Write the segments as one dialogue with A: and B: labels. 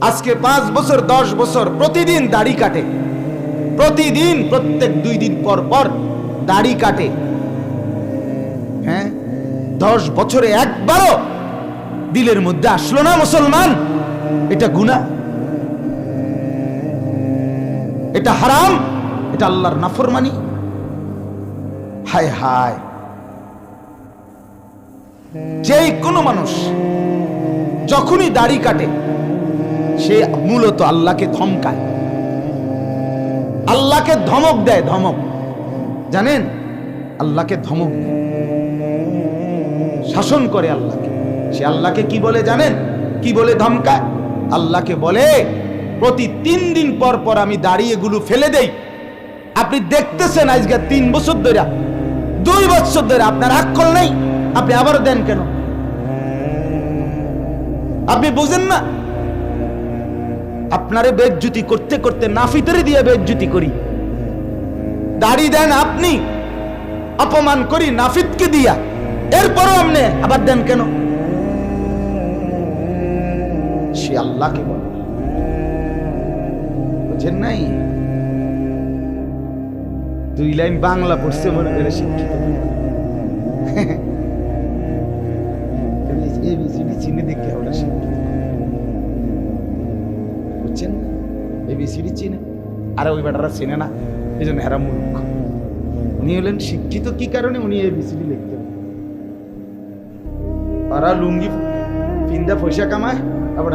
A: আজকে পাঁচ বছর, দশ বছর, প্রতিদিন দাড়ি কাটে। প্রতিদিন, প্রত্যেক দুই দিন পর পর দাড়ি কাটে। হ্যাঁ? দশ বছরে একবারও দিলের মধ্যে আসলো না মুসলমান। এটা গুণা এটা হারাম। এটা আল্লাহর নাফরমানি। হায় হায়। যেই কোনো মানুষ যখনই দাড়ি কাটে সে মূলত আল্লাহকে ধমকায়। আল্লাহকে ধমক দেয়, ধমক। জানেন? আল্লাহকে ধমক শাসন করে আল্লাহকে। সে আল্লাহকে কি বলে জানেন? কি বলে ধমকায়? আল্লাহকে বলে, প্রতি তিন দিন পর পর আমি দাঁড়িয়ে এগুলো ফেলে দেই। আপনি দেখতেছেন আজকে তিন বছর ধরে, দুই বছর ধরে আপনার আক্কল নেই। আপনি আবার দেন কেন? আপনি বুঝেন না? আপনারে বেজ্জুতি করতে করতে নাফিতেরে দিয়ে বেজ্জুতি করি। দাড়ি দেন আপনি, অপমান করি নাফিতকে দিয়া। এরপরও আপনি আবার দেন কেন? সে আল্লাহকে বলে। বুঝেন নাই? দুই লাইন বাংলা পড়ছে মনে করে শিক্ষিত। চিনে দেখে ওরা শিক্ষিত। এবিসিডি চিনে ওই বেটারা না এই জন্য এরা মূর্খ। উনি হলেন শিক্ষিত, কি কারণে উনি লিখতে? লুঙ্গি ফিন্দা পয়সা কামায় আবার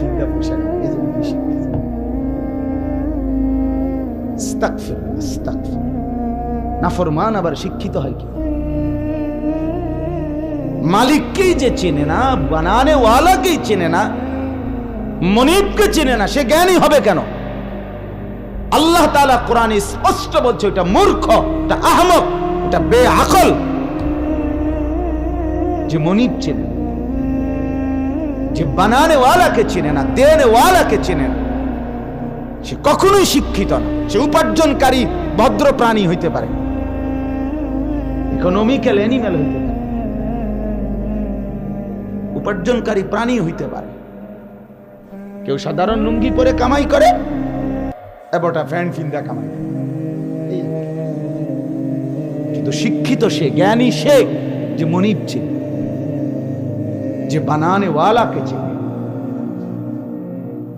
A: ফিন্দা পয়সা কামায়, এই জন্য আবার শিক্ষিত হয় কি? মালিককেই যে চেনে না বানানে ওয়ালাকেই চেনে না মনিবকে চেনে না, সে জ্ঞানী হবে কেন? আল্লাহ তাআলা কোরআনে স্পষ্ট বলছে এটা মূর্খ এটা আহমক এটা বেআকল। যে মনিব চেনে যে বানানে ওয়ালাকে চেনে না দেনে ওয়ালাকে চেনে না, সে কখনোই শিক্ষিত না, সে উপার্জনকারী, ভদ্র প্রাণী হইতে পারে ইকোনমিক্যাল অ্যানিম্যাল হইতে পারে উপার্জনকারী প্রাণী হইতে পারে কেউ সাধারণ লুঙ্গি পরে কামাই করে এবটা ফিন্দা কামাই। কিন্তু শিক্ষিত সে, জ্ঞানী সে যে মনিব যে বানানে ওয়ালাকে চেনে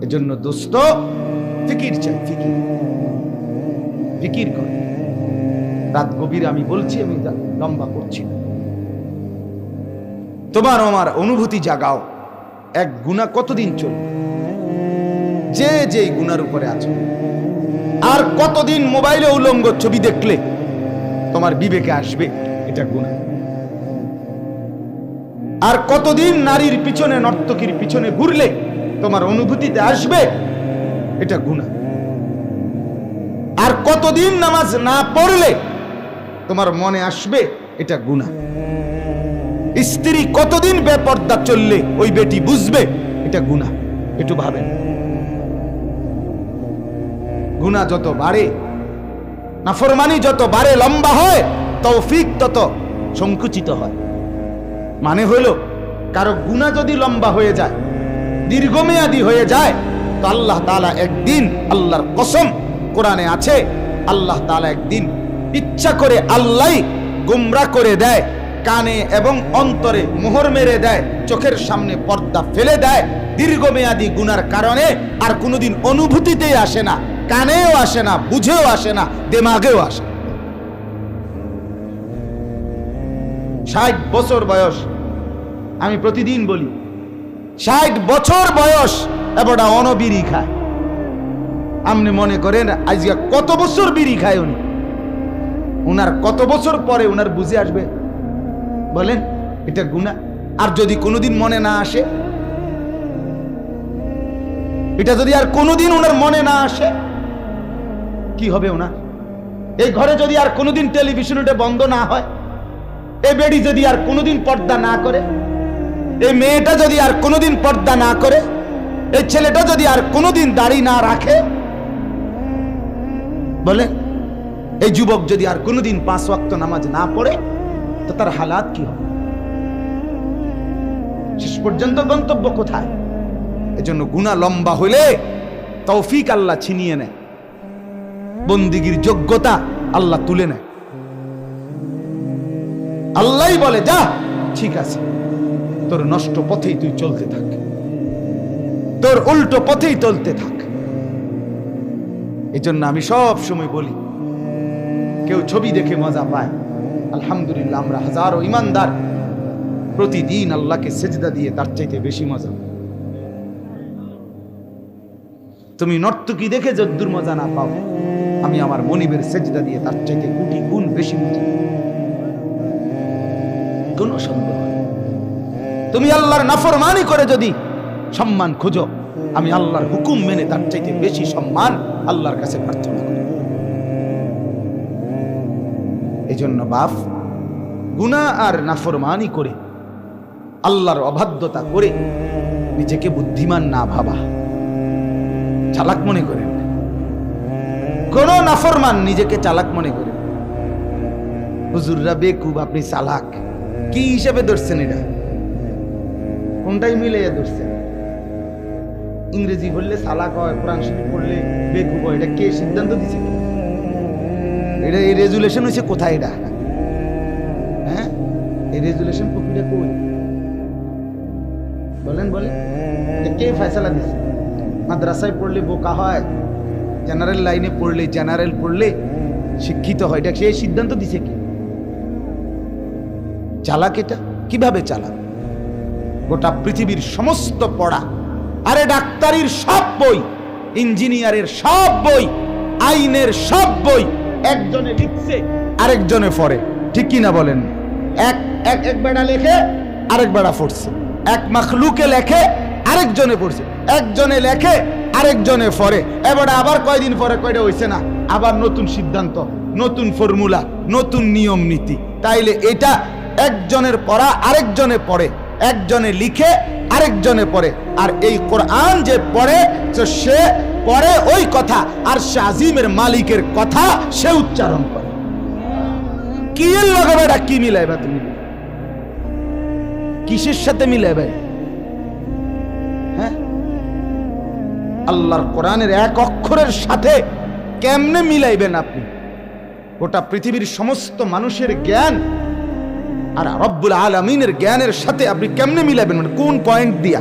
A: এজন্য দোস্ত, ফিকির চাই, ফিকির। ফিকির কর। রাত গভীর আমি বলছি, আমি লম্বা করছি তোমার আমার অনুভূতি জাগাও। এক গুণা কতদিন চলবে? যে যে গুনার উপরে আছে। আর কতদিন মোবাইলে উলঙ্গ ছবি দেখলে তোমার বিবেকে আসবে এটা গুণা। আর কতদিন নারীর পিছনে, নর্তকীর পিছনে ঘুরলে তোমার অনুভূতিতে আসবে এটা গুণা। আর কতদিন নামাজ না পড়লে তোমার মনে আসবে এটা গুণা। স্ত্রী কতদিন বেপর্দা চললে ওই বেটি বুঝবে এটা গুণা। একটু ভাবেন। গুণা যত বাড়ে, নাফরমানি যত বাড়ে, লম্বা হয়, তৌফিক তত সংকুচিত হয়। মানে হইল, কারও গুণা যদি লম্বা হয়ে যায়, দীর্ঘমেয়াদী হয়ে যায়, তো আল্লাহ তালা একদিন আল্লাহর কসম কোরআনে আছে, আল্লাহ তাআলা একদিন ইচ্ছা করে আল্লাহ গুমরা করে দেয়, কানে এবং অন্তরে মোহর মেরে দেয়, চোখের সামনে পর্দা ফেলে দেয়, দীর্ঘমেয়াদী গুনার কারণে আর কোনোদিন অনুভূতিতেই আসে না। কানেও আসে না, বুঝেও আসে না, দেমাগেও আসে না। ষাট বছর বয়স, আমি প্রতিদিন বলি, ষাট বছর বয়স, এবারটা অনবিড়ি খায়। আপনি মনে করেন, আজকে কত বছর বিড়ি খায় উনি? উনার কত বছর পরে উনার বুঝে আসবে? বলেন, এটা গুণা আর যদি কোনোদিন মনে না আসে? এটা যদি আর কোনোদিন ওনার মনে না আসে? কি হবে ওনার? এই ঘরে যদি আর কোনোদিন টেলিভিশন ওটা বন্ধ না হয়, এই বেডি যদি আর কোনোদিন পর্দা না করে, এই মেয়েটা যদি আর কোনোদিন পর্দা না করে, এই ছেলেটা যদি আর কোনোদিন দাড়ি না রাখে, বলে এই যুবক যদি আর কোনোদিন পাঁচ ওয়াক্ত নামাজ না পড়ে, তো তার হালাত কি হবে? শেষ পর্যন্ত গন্তব্য কোথায়? এজন্য গুণা লম্বা হলে তৌফিক আল্লাহ ছিনিয়ে নেয়। বন্দিগির যোগ্যতা আল্লাহ তুলে নেয়। আল্লাহই বলে, যা, ঠিক আছে। তোর নষ্ট পথেই তুই চলতে থাক। তোর উল্টো পথেই চলতে থাক। এই জন্য আমি সব সময় বলি, কেউ ছবি দেখে মজা পায়। আলহামদুলিল্লাহ, আমরা হাজারো ইমানদার। প্রতিদিন আল্লাহকে সেজদা দিয়ে তার চাইতে বেশি মজা তুমি নর্তকী দেখে যদ্দুর মজা না পাও। আমি আমার মনিবের সেজদা দিয়ে তার চাইতে কোটি গুণ বেশি মজা। কোনো সন্দেহ তুমি আল্লাহর নাফরমানি করে যদি সম্মান খোঁজো, আমি আল্লাহর হুকুম মেনে তার চাইতে বেশি সম্মান আল্লাহর কাছে প্রার্থনা করি এই জন্য বাপ গুণা আর নাফরমানি করে, আল্লাহর অবাধ্যতা করে নিজেকে বুদ্ধিমান না ভাবা চালাক মনে করেন। কোন নাফরমান নিজেকে চালাক মনে করে। হুজুররা বেকুব, আপনি চালাক। কি হিসাবে ধরছেন এটা? কোনটাই মিলে ধরছেন? ইংরেজি বললে চালাক হয়, কোরআন শরীফ পড়লে বেকুব হয়। এটা কে সিদ্ধান্ত দিছে? এটা এই রেজুলেশন হয়েছে কোথায় এটা? হ্যাঁ? এই রেজুলেশন কপিটা কই? বলেন বলেন। কে ফয়সালা দিছে? মাদ্রাসায় পড়লে বোকা হয়? জেনারেল লাইনে পড়লে, জেনারেল পড়লে শিক্ষিত হয়। এটা সে সিদ্ধান্ত দিছে কি? চালাক এটা? কীভাবে চালাক? গোটা পৃথিবীর সমস্ত পড়া, আরে ডাক্তারির সব বই, ইঞ্জিনিয়ারের সব বই, আইনের সব বই একজনে লিখছে, আরেকজনে পড়ে। ঠিক কি না বলেন? এক এক এক বেড়া লেখে, আরেক বেড়া পড়ছে। এক মাখলুকে লেখে, আরেকজনে পড়ছে। একজনে লেখে আরেকজনে পড়ে এবারে আবার কয়দিন পরে কয়টা হইছে না? আবার নতুন সিদ্ধান্ত, নতুন ফর্মুলা, নতুন নিয়ম নীতি। তাইলে এটা একজনের পড়া, আরেকজনে পড়ে। একজনে লিখে, আরেকজনে পড়ে। আর এই কোরআন যে পড়ে সে পড়ে ওই কথা। আর আজিমের মালিকের কথা সে উচ্চারণ করে। কি লাগাবে এটা কি মিলাইবা তুমি? কিসের সাথে মিলাইবে আল্লাহর কোরআনের এক অক্ষরের সাথে কেমনে মিলাইবেন আপনি? গোটা পৃথিবীর সমস্ত মানুষের জ্ঞান আর রব্বুল আলমিনের জ্ঞানের সাথে আপনি কেমনে মিলাবেন মানে কোন পয়েন্ট দিয়া?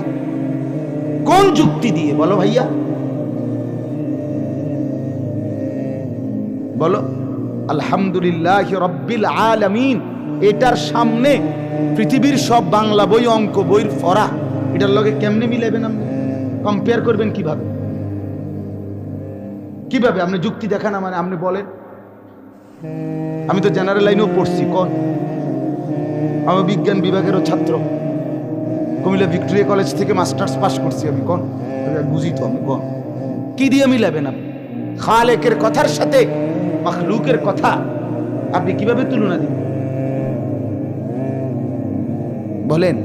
A: কোন যুক্তি দিয়ে? বলো ভাইয়া। বলো, আলহামদুলিল্লাহ রব্বিল আলামিন, এটার সামনে পৃথিবীর সব বাংলা বই, অঙ্ক বইয়ের ফরা, এটার লগে কেমনে মিলাবেন আপনি? কম্পেয়ার করবেন কীভাবে? কীভাবে? আপনি যুক্তি দেখান মানে আপনি বলেন। আমি তো জেনারেল লাইনেও পড়ছি, কোন? আমি বিজ্ঞান বিভাগেরও ছাত্র। কুমিল্লা ভিক্টোরিয়া কলেজ থেকে মাস্টার্স পাস করছি আমি, কোন? বুঝি তো আমি, কোন? কি দিয়ে আমি মিলাবেন আপনি? খালেকের কথার সাথে মখলুকের কথা আপনি কীভাবে তুলনা দিবেন? বলেন,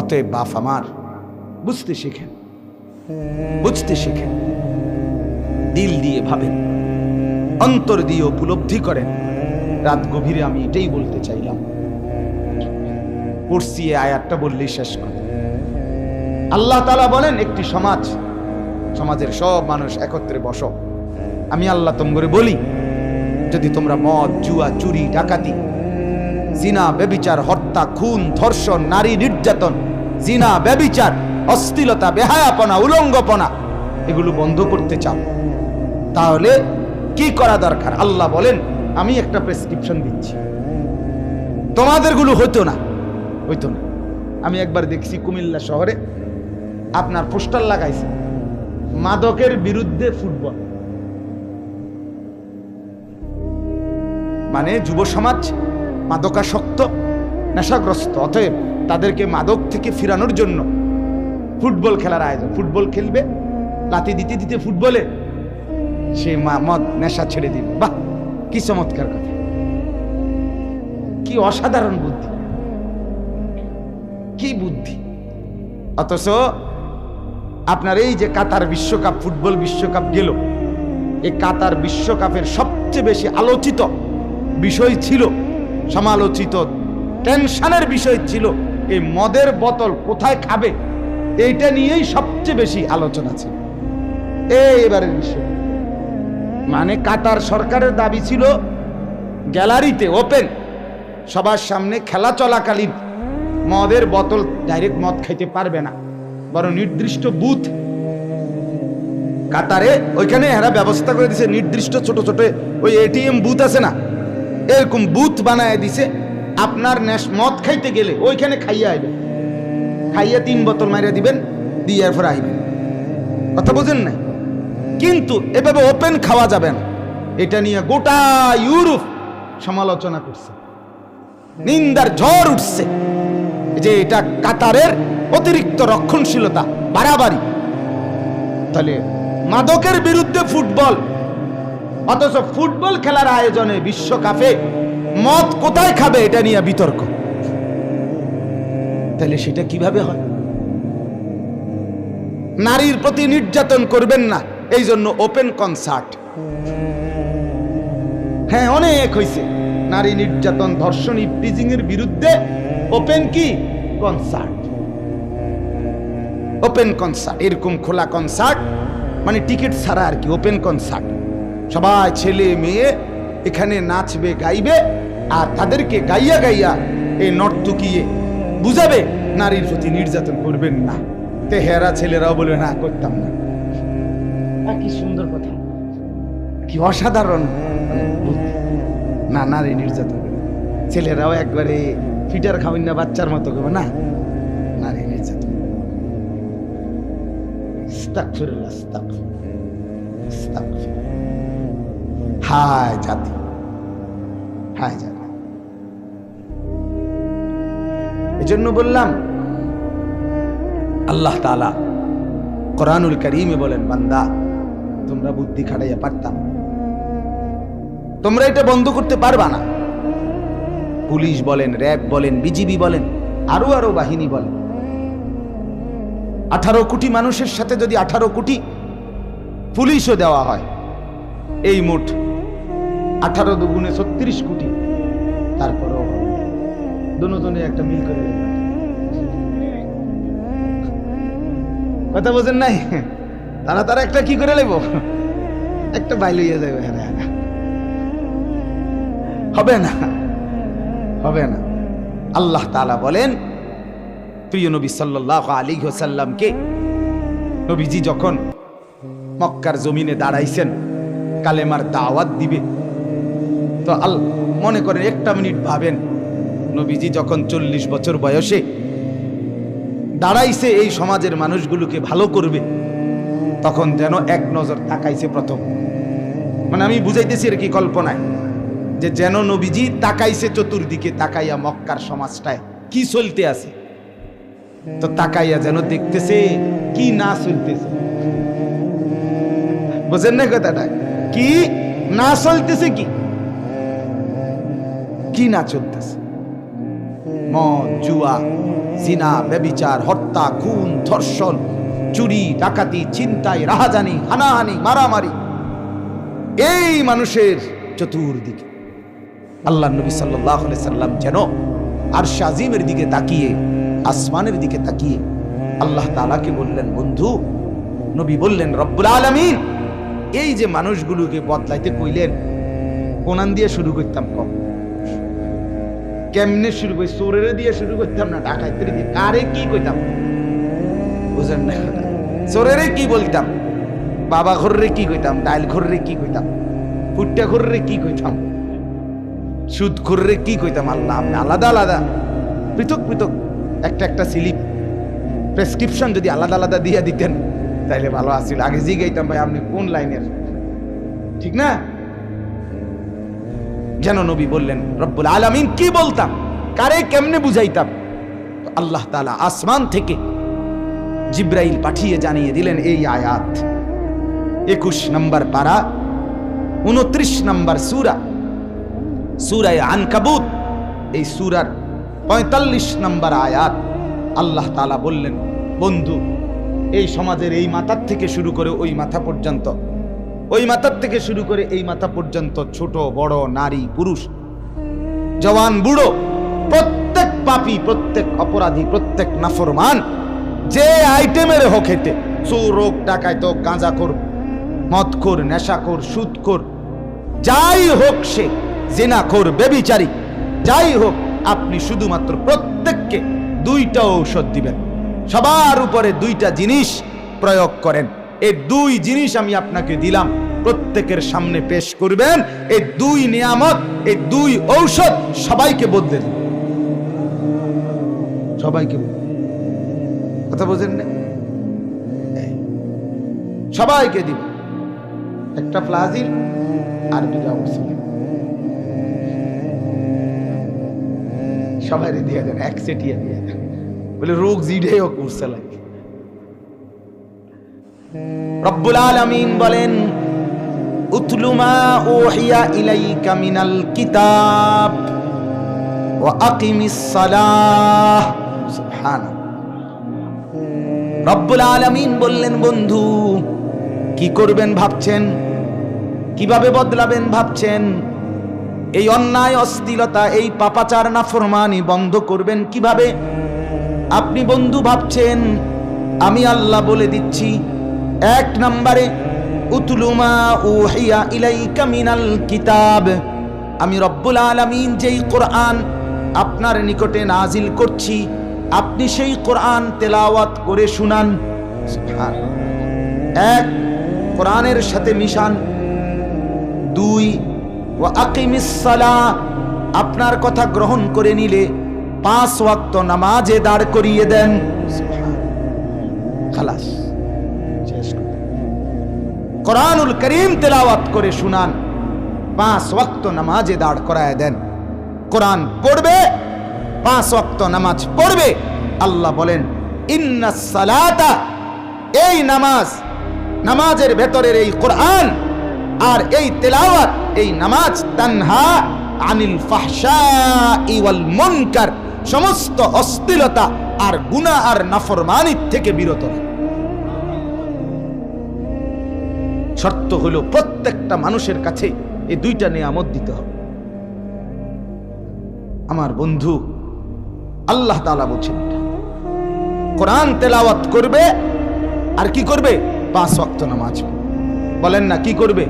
A: অতএব বাপ আমার, বুঝতে শিখেন বুঝতে শিখেন। দিল দিয়ে ভাবেন। অন্তর দিয়ে উপলব্ধি করেন। রাত গভীরে আমি এটাই বলতে চাইলাম। পড়ছি আয়াতটা বললেই শেষ করে। আল্লাহ তালা বলেন, একটি সমাজ, সমাজের সব মানুষ একত্রে বসো। আমি আল্লাহ তোমরে বলি, যদি তোমরা মদ, জুয়া, চুরি, ডাকাতি, জিনা বেবিচার হত্যা, খুন, ধর্ষণ, নারী নির্যাতন, জিনা বেবিচার অস্থিলতা বেহায়াপনা, উলঙ্গপনা, এগুলো বন্ধ করতে চাও। তাহলে কি করা দরকার? আল্লাহ বলেন, আমি একটা প্রেসক্রিপশন দিচ্ছি। তোমাদেরগুলো হতো না। হইতো না। আমি একবার দেখছি কুমিল্লা শহরে আপনার পোস্টার লাগাইছে, মাদকের বিরুদ্ধে ফুটবল। মানে যুব সমাজ মাদকাসক্ত, নেশাগ্রস্ত, অতএব তাদেরকে মাদক থেকে ফিরানোর জন্য ফুটবল খেলার আয়োজন। ফুটবল খেলবে লাতি দিতে দিতে ফুটবলে সে মা মদ, নেশা ছেড়ে দিবে বাহ, কি চমৎকার কথা। কি অসাধারণ বুদ্ধি। কি বুদ্ধি। অথচ আপনার এই যে কাতার বিশ্বকাপ, ফুটবল বিশ্বকাপ গেল এই কাতার বিশ্বকাপের সবচেয়ে বেশি আলোচিত বিষয় ছিল, সমালোচিত টেনশনের বিষয় ছিল, এই মদের বোতল কোথায় খাবে, এইটা নিয়েই সবচেয়ে বেশি আলোচনা ছিল। এই এবারের বিষয় মানে কাতার সরকারের দাবি ছিল গ্যালারিতে, ওপেন। সবার সামনে খেলা চলাকালীন মদের বোতল ডাইরেক্ট মদ খাইতে পারবে না। বড় নির্দিষ্ট বুথ কাতারে, ওইখানে এরা ব্যবস্থা করে দিছে, নির্দিষ্ট ছোট ছোট ওই এটিএম বুথ আছে না, এরকম বুথ বানায় দিছে, আপনার নেশ মদ খাইতে গেলে ওইখানে খাইয়া আইবেন খাইয়া তিন বোতল মারিয়া দিবেন, দিয়ে এরপর আইবেন। কথা বোঝেন না কিন্তু এভাবে ওপেন খাওয়া যাবে না। এটা নিয়ে গোটা ইউরোপ সমালোচনা করছে। নিন্দার ঝড় উঠছে। যে এটা কাতারের অতিরিক্ত রক্ষণশীলতা, বাড়াবাড়ি। তাহলে মাদকের বিরুদ্ধে ফুটবল, অথচ ফুটবল খেলার আয়োজনে বিশ্বকাপে মদ কোথায় খাবে এটা নিয়ে বিতর্ক। তাহলে সেটা কীভাবে হয়? নারীর প্রতি নির্যাতন করবেন না। এই জন্য ওপেন কনসার্ট হ্যাঁ অনেক হয়েছে নারী নির্যাতন, ধর্ষণ ইফটিজিং এর বিরুদ্ধে ওপেন কি? কনসার্ট ওপেন কনসার্ট এরকম খোলা কনসার্ট মানে টিকিট ছাড়া আর কি ওপেন কনসার্ট সবাই ছেলে, মেয়ে এখানে নাচবে, গাইবে, আর তাদেরকে গাইয়া গাইয়া এই নর্তকিয়ে বুঝাবে, নারীর প্রতি নির্যাতন করবেন না। তে হেরা ছেলেরাও বলবে না, করতাম না। কি সুন্দর কথা। কি অসাধারণ। মানে না নারী নির্যাতন ছেলেরাও একবারে ফিটার খাবেন না, বাচ্চার মতো করবে না? নারী নির্যাতন। হায় জাতি। হায় জাতি। এজন্য বললাম, আল্লাহ তাআলা কোরআনুল করিমে বলেন, বান্দা তোমরা বুদ্ধি খাটাইয়া পারতাম তোমরা এটা বন্ধ করতে পারবা না। পুলিশ বলেন, র্যাব বলেন, বিজিবি বলেন, আরও আরও বাহিনী বলেন। আঠারো কোটি মানুষের সাথে যদি আঠারো কোটি পুলিশও দেওয়া হয়, এই মোট আঠারো দুগুণে ছত্রিশ কোটি, তারপরেও দুজনে একটা মিল করে কথা বোঝেন নাই? তারা তারা একটা কি করে নেব একটা বাইল হইয়া যাবে হ্যাঁ হবে না হবে না। আল্লাহ তাআলা বলেন, প্রিয় নবী সাল্লাল্লাহু আলাইহি ওয়াসাল্লামকে, নবীজি যখন মক্কার জমিনে দাঁড়াইছেন, কালেমার দাওয়াত দিবে, তো আল, মনে করেন একটা মিনিট ভাবেন, নবীজি যখন চল্লিশ বছর বয়সে দাঁড়াইছে এই সমাজের মানুষগুলোকে ভালো করবে তখন যেন এক নজর তাকাইছে প্রথম। মানে আমি বুঝাইতেছি আর কি কল্পনায় যে যেন নবীজি তাকাইছে চতুর্দিকে, তাকাইয়া মক্কার সমাজটায়। কি চলতে আছে? তো তাকাইয়া যেন দেখতেছে কি না চলতেছে। বুঝেন না কথাটা? কি না চলতেছে কি? কি না চলতেছে? মদ, জুয়া, জিনা, ব্যবিচার, হত্যা, খুন, ধর্ষণ চুরি, ডাকাতি চিন্তাই রাহাজানি, হানাহানি, মারামারি। এই মানুষের চতুর্দিকে আল্লাহ নবী সাল্লাহ সাল্লাম যেন আর শাজিমের দিকে তাকিয়ে, আসমানের দিকে তাকিয়ে আল্লাহ তালাকে বললেন, বন্ধু, নবী বললেন, রব্বুল আলমিন। এই যে মানুষগুলোকে বদলাইতে কইলেন, কোনান দিয়ে শুরু করতাম কম। কেমনে শুরু করি? চোরের দিয়ে শুরু করতাম না? ডাকাইতে দিয়ে? কারে কি কইতাম? বুঝেন না চোরেরে কি বলতাম? বাবা ঘররে কি কইতাম? ডাইল ঘররে কি কইতাম? ফুটটা ঘররে কি কইতাম? সুদ ঘররে কি কইতাম? আল্লাহ আপনি আলাদা আলাদা। পৃথক পৃথক। একটা একটা স্লিপ। প্রেসক্রিপশন যদি আলাদা আলাদা দিয়ে দিতেন, তাইলে ভালো আসছিল আগে জিগাইতাম ভাই, আপনি কোন লাইনের? ঠিক না? যেন নবী বললেন, রব্বুল আলামিন, কি বলতাম? কারে কেমনে বুঝাইতাম? আল্লাহ তাআলা আসমান থেকে জিব্রাইল পাঠিয়ে জানিয়ে দিলেন, এই আয়াত, একুশ নম্বর পারা, উনত্রিশ নম্বর সুরা, সুরায় আনকাবুত, এই সুরার পঁয়তাল্লিশ নম্বর আয়াত, আল্লাহ তালা বললেন, বন্ধু, এই সমাজের এই মাথার থেকে শুরু করে ওই মাথা পর্যন্ত, ওই মাথার থেকে শুরু করে এই মাথা পর্যন্ত ছোট, বড়, নারী, পুরুষ, জওয়ান, বুড়ো, প্রত্যেক পাপী, প্রত্যেক অপরাধী, প্রত্যেক নাফরমান যে আইটেমের হোক হেতে চোর হোক মদ কর নেশা কর সুদ কর যাই হোক সে, জেনা কর বেবিচারী, যাই হোক, আপনি শুধুমাত্র প্রত্যেককে দুইটা ঔষধ দিবেন। সবার উপরে দুইটা জিনিস প্রয়োগ করেন। এই দুই জিনিস আমি আপনাকে দিলাম, প্রত্যেকের সামনে পেশ করবেন এই দুই নিয়ামত এই দুই ঔষধ সবাইকে বদলে দিন। সবাইকে বদলে। কথা বোঝেন সবাইকে দিব। একটা ফ্লাজিল আর দুটা মুসলিম সবাই দিয়ে দেন, এক সেটিয়া দিয়ে দেন। বলে রোগ জিডে ও করছে লাগে রব্বুল বলেন, উতলু মা উহিয়া ইলাইকা মিনাল কিতাব ওয়া আকিমিস সালাহ। রব্বুল আলামিন বললেন, বন্ধু, কি করবেন ভাবছেন? কীভাবে বদলাবেন ভাবছেন? এই অন্যায়, অস্থিরতা, এই পাপাচার না ফরমানি বন্ধ করবেন কীভাবে? আপনি বন্ধু ভাবছেন, আমি আল্লাহ বলে দিচ্ছি, এক নম্বরে উতলুমা উহিয়া ইলাইকা মিনাল কিতাব। আমি রব্বুল আলামিন যেই কোরআন আপনার নিকটে নাজিল করছি আপনি সেই কোরআন তেলাওয়াত করে শুনান। এক, কোরআনের সাথে মিশান দুই ও আকিমিস সালাহ, আপনার কথা গ্রহণ করে নিলে পাঁচ ওয়াক্ত নামাজে দাঁড় করিয়ে দেন খালাস। কোরআনুল করিম তেলাওয়াত করে শুনান পাঁচ ওয়াক্ত নামাজে দাঁড় করায় দেন কোরআন পড়বে পাঁচ ওয়াক্ত নামাজ পড়বে। আল্লাহ বলেন, ইন্না সালাতা এই নামাজ, নামাজের ভেতরের এই কোরআন আর এই তেলাওয়াত, এই নামাজ তানহা আনিল ফাহশা ওয়াল মুনকার, সমস্ত অশ্লীলতা আর গুনাহ আর নাফরমানির থেকে বিরত শর্ত হলো প্রত্যেকটা মানুষের কাছে এই দুইটা নিয়ামত দিতে হবে। আমার বন্ধু আল্লাহ তাআলা বলছেন কোরআন তেলাওয়াত করবে, আর কি করবে? পাঁচ ওয়াক্ত নামাজ। বলেন না, কি করবে?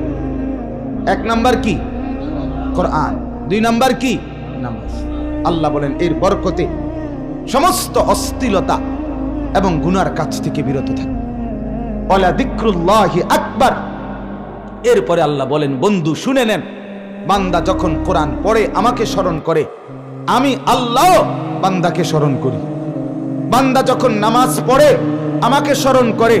A: এক নাম্বার কি? কোরআন। দুই নাম্বার কি? নামাজ। আল্লাহ বলেন, এর বরকতে সমস্ত অস্থিলতা এবং গুনার কাছ থেকে বিরত থাকে। ওলা দিক্রুল্লাহি আকবার। এরপরে আল্লাহ বলেন, বন্ধু, শুনে নেন। বান্দা যখন কোরআন পড়ে, আমাকে স্মরণ করে, আমি আল্লাহ বান্দাকে স্মরণ করি। বান্দা যখন নামাজ পড়ে, আমাকে স্মরণ করে,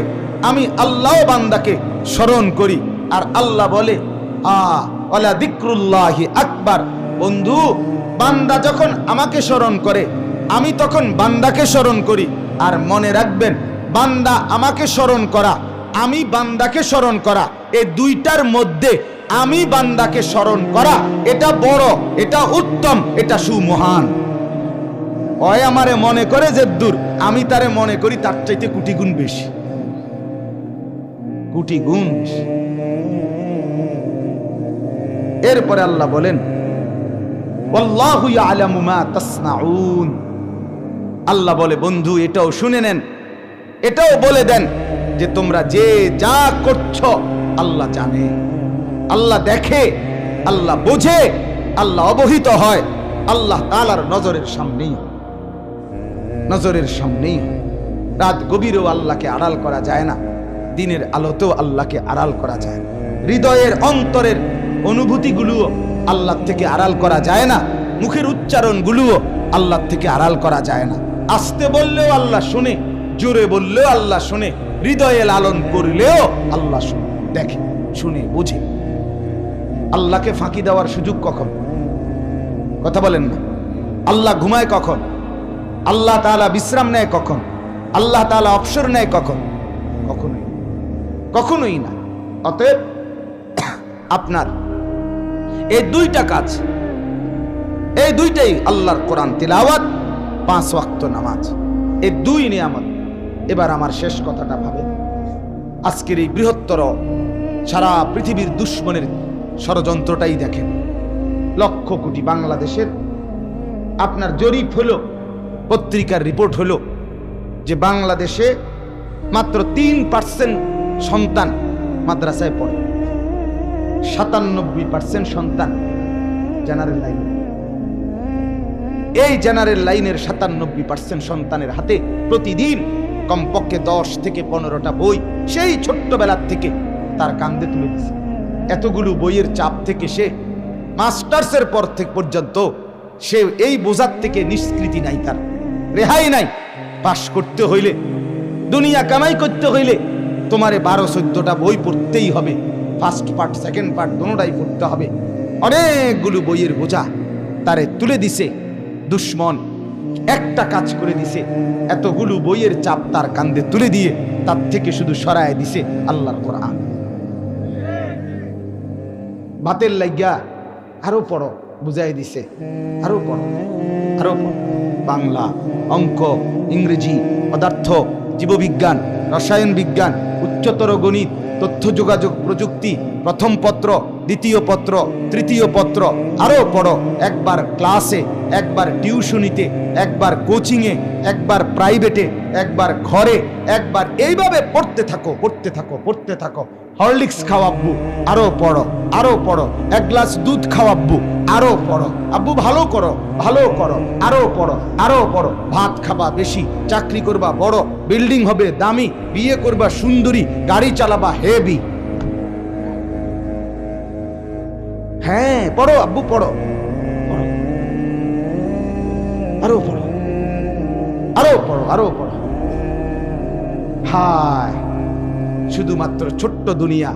A: আমি আল্লাহ বান্দাকে স্মরণ করি। আর আল্লাহ বলে, আ ওলা দিক্রুল্লাহি আকবার। বন্ধু, বান্দা যখন আমাকে স্মরণ করে, আমি তখন বান্দাকে স্মরণ করি। আর মনে রাখবেন, বান্দা আমাকে স্মরণ করা, আমি বান্দাকে স্মরণ করা এই দুইটার মধ্যে আমি বান্দাকে স্মরণ করা, এটা বড়, এটা উত্তম, এটা সুমহান। অয় আমারে মনে করে যে দূর, আমি তারে মনে করি তার চাইতে কোটি গুণ বেশি। কোটি গুণ এরপরে আল্লাহ বলেন আল্লাহ বলে, বন্ধু, এটাও শুনে নেন, এটাও বলে দেন যে তোমরা যে যা করছ আল্লাহ জানে। আল্লাহ দেখে, আল্লাহ বোঝে, আল্লাহ অবহিত হয়, আল্লাহ তালার নজরের সামনেই। হয়। নজরের সামনেই। রাত গভীরেও আল্লাহকে আড়াল করা যায় না, দিনের আলোতেও আল্লাহকে আড়াল করা যায় না। হৃদয়ের অন্তরের অনুভূতিগুলোও আল্লাহ থেকে আড়াল করা যায় না, মুখের উচ্চারণগুলোও আল্লাহ থেকে আড়াল করা যায় না। আসতে বললেও আল্লাহ শুনে, জোরে বললেও আল্লাহ শুনে, হৃদয়ে লালন করলেও আল্লাহ শুনে দেখে, শুনে, বুঝে। আল্লাহকে ফাঁকি দেওয়ার সুযোগ কখন? কথা বলেন না। আল্লাহ ঘুমায় কখন? আল্লাহ তাআলা বিশ্রাম নেয় কখন? আল্লাহ তাআলা অবসর নেয় কখন? কখনোই। কখনোই না। অতএব আপনার এই দুইটা কাজ, এই দুইটাই আল্লাহর কোরআন তিলাওয়াত, পাঁচ ওয়াক্ত নামাজ। এই দুই নিয়ামত। এবার আমার শেষ কথাটা ভাবেন। আজকের এই বৃহত্তর সারা পৃথিবীর দুশ্মনের ষড়যন্ত্রটাই দেখেন। লক্ষ কোটি বাংলাদেশের আপনার জরিপ হলো পত্রিকার রিপোর্ট হলো যে বাংলাদেশে মাত্র তিন পার্সেন্ট সন্তান মাদ্রাসায় পড়ে। সাতানব্বই পার্সেন্ট সন্তান জেনারেল লাইন। এই জেনারেল লাইনের সাতানব্বই পার্সেন্ট সন্তানের হাতে প্রতিদিন কমপক্ষে দশ থেকে পনেরোটা বই সেই ছোট্টবেলার থেকে তার কান্দে তুলে দিছে এতগুলো বইয়ের চাপ থেকে সে মাস্টার্সের পর থেকে পর্যন্ত সে এই বোঝার থেকে নিষ্কৃতি নাই তার। রেহাই নাই। পাশ করতে হইলে, দুনিয়া কামাই করতে হইলে তোমারে বারো চোদ্দটা বই পড়তেই হবে। ফার্স্ট পার্ট সেকেন্ড পার্ট দোনোটাই পড়তে হবে। অনেকগুলো বইয়ের বোঝা তারে তুলে দিছে, দুশ্মন একটা কাজ করে দিছে, এতগুলো বইয়ের চাপ তার কান্দে তুলে দিয়ে তার থেকে শুধু সরায় দিছে আল্লাহর কোরআন। ভাতের লাগিয়া আরও পড়ো, বুঝাই দিছে, আরও পড়ো আরও পড়ো। বাংলা, অঙ্ক, ইংরেজি, পদার্থ, জীববিজ্ঞান, রসায়ন বিজ্ঞান, উচ্চতর গণিত, তথ্য যোগাযোগ প্রযুক্তি, প্রথম পত্র, দ্বিতীয় পত্র, তৃতীয় পত্র, আরও পড়ো। একবার ক্লাসে, একবার টিউশনিতে, একবার কোচিংয়ে, একবার প্রাইভেটে, একবার ঘরে, একবার এইভাবে পড়তে থাকো পড়তে থাকো পড়তে থাকো। হরলিক্স খাওয়াব্বু, আরও পড়ো আরও পড়ো, এক গ্লাস দুধ খাওয়াব্বু, আরও পড়ো। আব্বু, ভালো করো ভালো করো, আরও পড়ো আরও পড়ো। ভাত খাবা বেশি, চাকরি করবা বড়, বিল্ডিং হবে দামি, বিয়ে করবা সুন্দরী, গাড়ি চালাবা হেভি। হ্যাঁ পড়ো, আব্বু, পড়ো। পড়ো আরও পড়ো আরও পড়ো আরও পড়ো। হায়। শুধুমাত্র ছোট্ট দুনিয়া।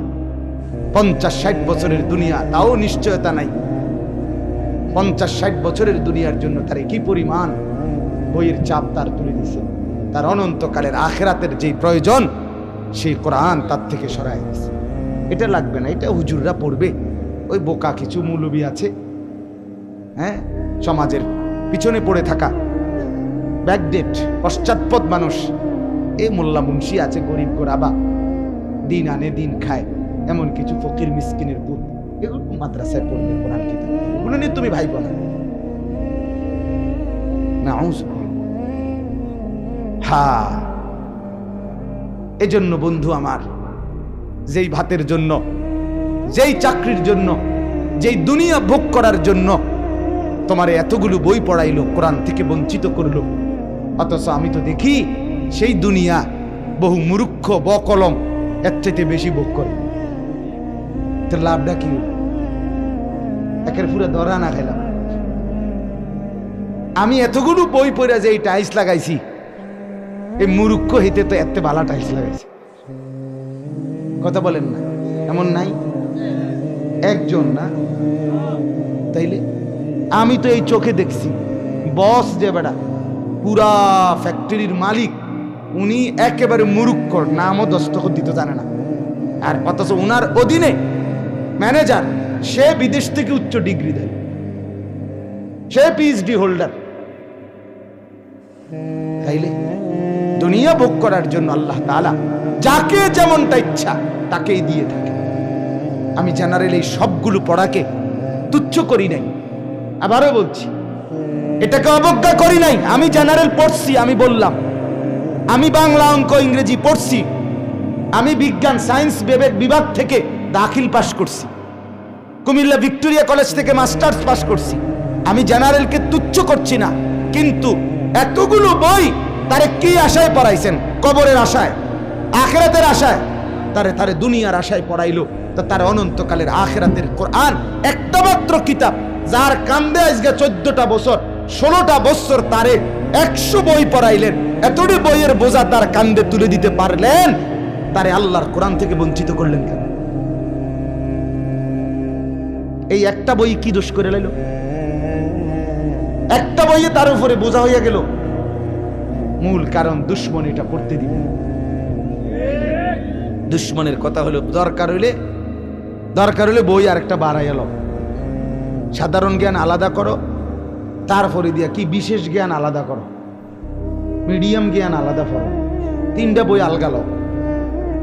A: পঞ্চাশ ষাট বছরের দুনিয়া, তাও নিশ্চয়তা নাই। পঞ্চাশ ষাট বছরের দুনিয়ার জন্য তার কি পরিমাণ বইয়ের চাপ তার তুলে দিছে। তার অনন্তকালের আখেরাতের যেই প্রয়োজন, সেই কোরআন তার থেকে সরাই দিছে। এটা লাগবে না, এটা হুজুররা পড়বে। ওই বোকা কিছু মৌলবী আছে হ্যাঁ? সমাজের পিছনে পড়ে থাকা। ব্যাকডেট, পশ্চাৎপদ মানুষ। এই মোল্লা মুন্সি আছে, গরিব গোরাবা। দিন আনে দিন খায়। এমন কিছু ফকির মিসকিনের পুত এগুলো মাদ্রাসায় পড়বে, কোরআন কিতাব। এগুলো নিয়ে তুমি ভাই বলা হ্যাঁ এজন্য বন্ধু আমার, যেই ভাতের জন্য, যেই চাকরির জন্য, যেই দুনিয়া ভোগ করার জন্য তোমার এতগুলো বই পড়াইলো, কোরআন থেকে বঞ্চিত করল। অথচ আমি তো দেখি, সেই দুনিয়া বহু মূর্খ, বকলম এর চাইতে বেশি ভোগ করে। তোর লাভটা কি একের পুরো দরা না খেলাম। আমি এতগুলো বই পড়ে যে এই টাইলস লাগাইছি, এই মুরুক্ষ হইতে তো এত বালা টাইলস লাগাইছি। কথা বলেন না, এমন নাই? একজন না? তাইলে আমি তো এই চোখে দেখছি, বস যে বেড়া, পুরা ফ্যাক্টরির মালিক উনি একেবারে মুরুক্ষ নামও দস্তখত দিতে জানে না। আর অথচ উনার অধীনে ম্যানেজার, সে বিদেশ থেকে উচ্চ ডিগ্রি দেয়। সে পিএইচডি হোল্ডার তাইলে দুনিয়া ভোগ করার জন্য আল্লাহ তাআলা যাকে যেমনটা ইচ্ছা তাকেই দিয়ে থাকে। আমি জেনারেল এই সবগুলো পড়াকে তুচ্ছ করি নাই। আবারও বলছি, এটাকে অবজ্ঞা করি নাই। আমি জেনারেল পড়ছি, আমি বললাম আমি বাংলা অঙ্ক ইংরেজি পড়ছি। আমি বিজ্ঞান, সায়েন্স বিভাগ থেকে দাখিল পাশ করছি। কুমিল্লা ভিক্টোরিয়া কলেজ থেকে মাস্টার্স পাশ করছি। আমি জেনারেলকে তুচ্ছ করছি না, কিন্তু এতগুলো বই তারে কি আশায় পড়াইছেন? কবরের আশায়? আখেরাতের আশায়? তারে তারে দুনিয়ার আশায় পড়াইলো, তা তার অনন্তকালের আখেরাতের কোরআন, একটা মাত্র কিতাব, যার কান্দে আজকে চোদ্দটা বছর। ষোলোটা বছর তারে একশো বই পড়াইলেন। এতটি বইয়ের বোঝা তার কান্দে তুলে দিতে পারলেন? তারে আল্লাহর কোরআন থেকে বঞ্চিত করলেন কেন? এই একটা বই কি দোষ করে লাইল? একটা বইয়ে তার উপরে বোঝা হইয়া গেল, মূল কারণ দুশ্মন এটা পড়তে দিবে। দুশ্মনের কথা হলো দরকার হইলে, দরকার হলে বই আর একটা বাড়াই এলো সাধারণ জ্ঞান আলাদা করো তারপরে দিয়া কি বিশেষ জ্ঞান আলাদা করো? মিডিয়াম জ্ঞান আলাদা করো তিনটা বই আলগালো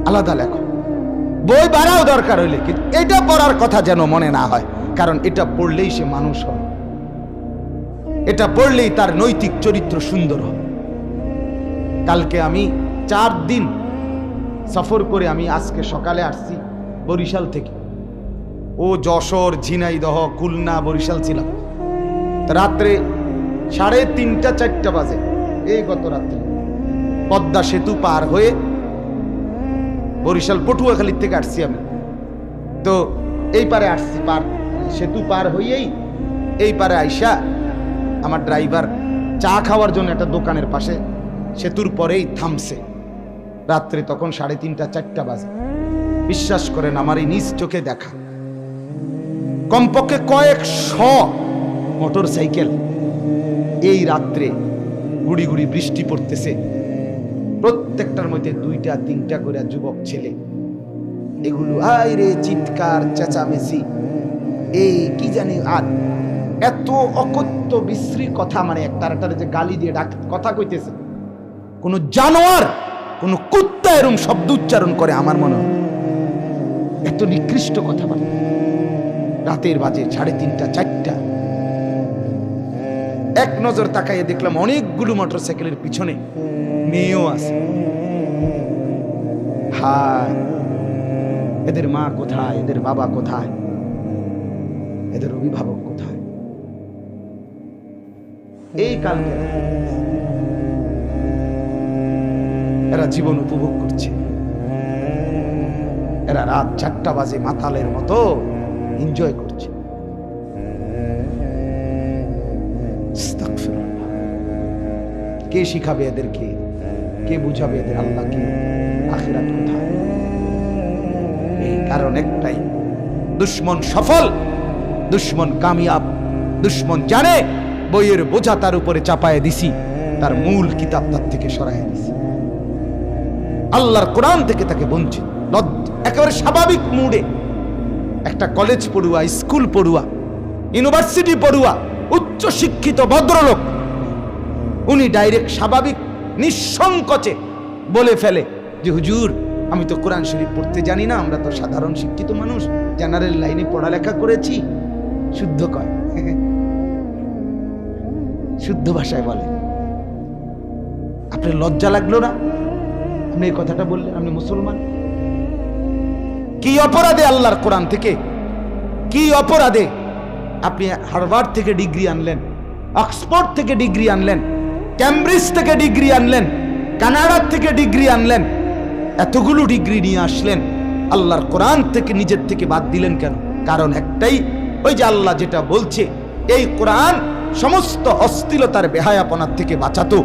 A: আলাদা লেখো। বই বাড়াও দরকার হইলে, কিন্তু এটা পড়ার কথা যেন মনে না হয়, কারণ এটা পড়লেই সে মানুষ হয় এটা পড়লেই তার নৈতিক চরিত্র সুন্দর হবে। কালকে আমি চার দিন সফর করে আমি আজকে সকালে আসছি বরিশাল থেকে। ও যশোর, ঝিনাইদহ, খুলনা, বরিশাল ছিলাম। রাত্রে সাড়ে তিনটা, চারটা বাজে। এই গত রাত্রে পদ্মা সেতু পার হয়ে বরিশাল পটুয়াখালীর থেকে আসছি আমি। তো এই পারে আসছি, পার সেতু পার হইয়েই এই পারে আইসা আমার ড্রাইভার চা খাওয়ার জন্য একটা দোকানের পাশে সেতুর পরেই থামছে। রাত্রে তখন সাড়ে তিনটা, চারটা বাজে। বিশ্বাস করেন, আমার এই নিজ চোখে দেখা। কমপক্ষে কয়েক শ মোটর সাইকেল এই রাত্রে গুড়ি গুড়ি বৃষ্টি পড়তেছে। প্রত্যেকটার মধ্যে দুইটা, তিনটা করে যুবক ছেলে। এগুলো আই রে চিৎকার চেঁচামেচি। এই কি জানি আর? এত অকথ্য, বিশ্রী কথা মানে একটা যে গালি দিয়ে ডাক, কথা কইতেছে। কোন জানোয়ার, কোন কুত্তা এরম শব্দ উচ্চারণ করে আমার মনে হয়। এত নিকৃষ্ট কথা বলে রাতের বাজে সাড়ে তিনটা, চারটা। এক নজর তাকাইয়ে দেখলাম অনেকগুলো মোটরসাইকেলের পিছনে মেয়েও আছে। এদের মা কোথায়? এদের বাবা কোথায়? এদের অভিভাবক কোথায়? এই কালকে এরা জীবন উপভোগ করছে। এরা রাত চারটা বাজে মাতালের মতো এনজয় কে শিখাবে এদেরকে? কে বুঝাবে এদের আল্লাহকে? আখিরাত কোথায়? এই কারণ একটাই। দুশ্মন সফল, দুশ্মন কামিয়াব, দুশ্মন জানে, বইয়ের বোঝা তার উপরে চাপায় দিছি, তার মূল কিতাব তার থেকে সরাই দিছি। আল্লাহর কোরআন থেকে তাকে বঞ্চিত। একেবারে স্বাভাবিক মুডে। একটা কলেজ পড়ুয়া, স্কুল পড়ুয়া, ইউনিভার্সিটি পড়ুয়া উচ্চ শিক্ষিত ভদ্রলোক উনি ডাইরেক্ট স্বাভাবিক, নিঃসংকোচে বলে ফেলে যে, হুজুর, আমি তো কোরআন শরীফ পড়তে জানি না, আমরা তো সাধারণ শিক্ষিত মানুষ জেনারেল লাইনে পড়ালেখা করেছি। শুদ্ধ কয়। শুদ্ধ ভাষায় বলে। আপনার লজ্জা লাগল না? আপনি এই কথাটা বললেন, আপনি মুসলমান? কি অপরাধে আল্লাহর কোরআন থেকে? কি অপরাধে আপনি হার্ভার্ড থেকে ডিগ্রি আনলেন, অক্সফোর্ড থেকে ডিগ্রি আনলেন? ক্যামব্রিজ থেকে ডিগ্রি আনলেন কানাডার থেকে ডিগ্রি আনলেন, এতগুলো ডিগ্রি নিয়ে আসলেন। আল্লাহর কোরআন থেকে নিজের থেকে বাদ দিলেন কেন? কারণ একটাই, ওই যে আল্লাহ যেটা বলছে, এই কোরআন সমস্ত অস্থিলতার বেহায়াপনার থেকে বাঁচাতো,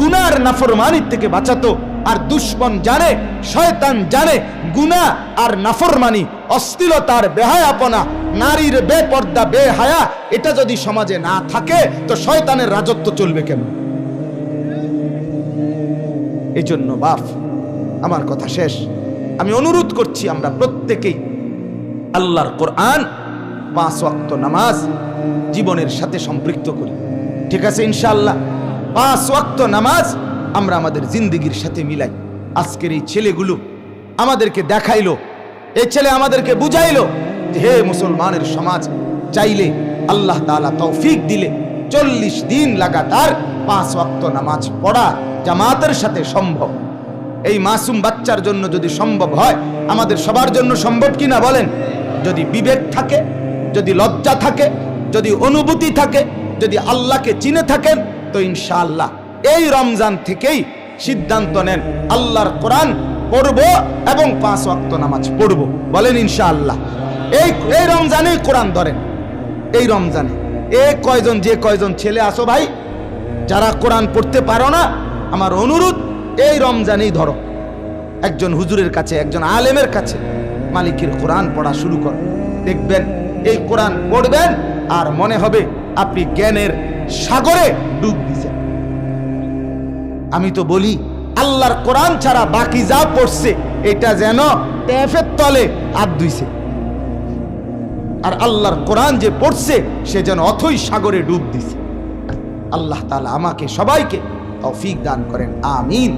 A: গুনার নাফরমানির থেকে বাঁচাতো, আর দুশ্মন জানে, শয়তান জানে গুনা আর নাফরমানি অস্থিলতার বেহায়াপনা, নারীর বেপর্দা, বেহায়া, এটা যদি সমাজে না থাকে, তো শয়তানের রাজত্ব চলবে কেমন? এই জন্য বাপ, আমার কথা শেষ। আমি অনুরোধ করছি আমরা প্রত্যেকেই আল্লাহর কোরআন, পাঁচ ওয়াক্ত নামাজ জীবনের সাথে সম্পৃক্ত করি। ঠিক আছে ইনশাআল্লাহ? পাঁচ ওয়াক্ত নামাজ আমরা আমাদের জিন্দগির সাথে মিলাই। আজকের এই ছেলেগুলো আমাদেরকে দেখাইলো, এই ছেলে আমাদেরকে বুঝাইলো যে হে মুসলমানের সমাজ, চাইলে আল্লাহ তাআলা তৌফিক দিলে চল্লিশ দিন লাগাতার পাঁচ ওয়াক্ত নামাজ পড়া জামাতের সাথে সম্ভব। এই মাসুম বাচ্চার জন্য যদি সম্ভব হয়, আমাদের সবার জন্য সম্ভব কিনা বলেন? যদি বিবেক থাকে, যদি লজ্জা থাকে, যদি অনুভূতি থাকে, যদি আল্লাহকে চিনে থাকেন, তো ইনশাআল্লাহ এই রমজান থেকেই সিদ্ধান্ত নেন, আল্লাহর কোরআন পড়ব এবং পাঁচ ওয়াক্ত নামাজ পড়ব। বলেন ইনশাআল্লাহ। এই এই রমজানেই কোরআন ধরেন। এই রমজানে এ কয়জন, যে কয়জন ছেলে আসো ভাই? যারা কোরআন পড়তে পারো না, আমার অনুরোধ, এই রমজানেই ধরো। একজন হুজুরের কাছে, একজন আলেমের কাছে মালিকের কোরআন পড়া শুরু করো। দেখবেন এই কোরআন পড়বেন, আর মনে হবে আপনি জ্ঞানের সাগরে ডুব দিছেন আমি তো বলি, আল্লাহর কোরআন ছাড়া বাকি যা পড়ছে, এটা যেন ট্যাফের তলে হাত ধুইছে আর আল্লাহর কোরআন যে পড়ছে, সে যেন অথই সাগরে ডুব দিছে আল্লাহ তালা আমাকে সবাইকে তৌফিক দান করেন আমিন।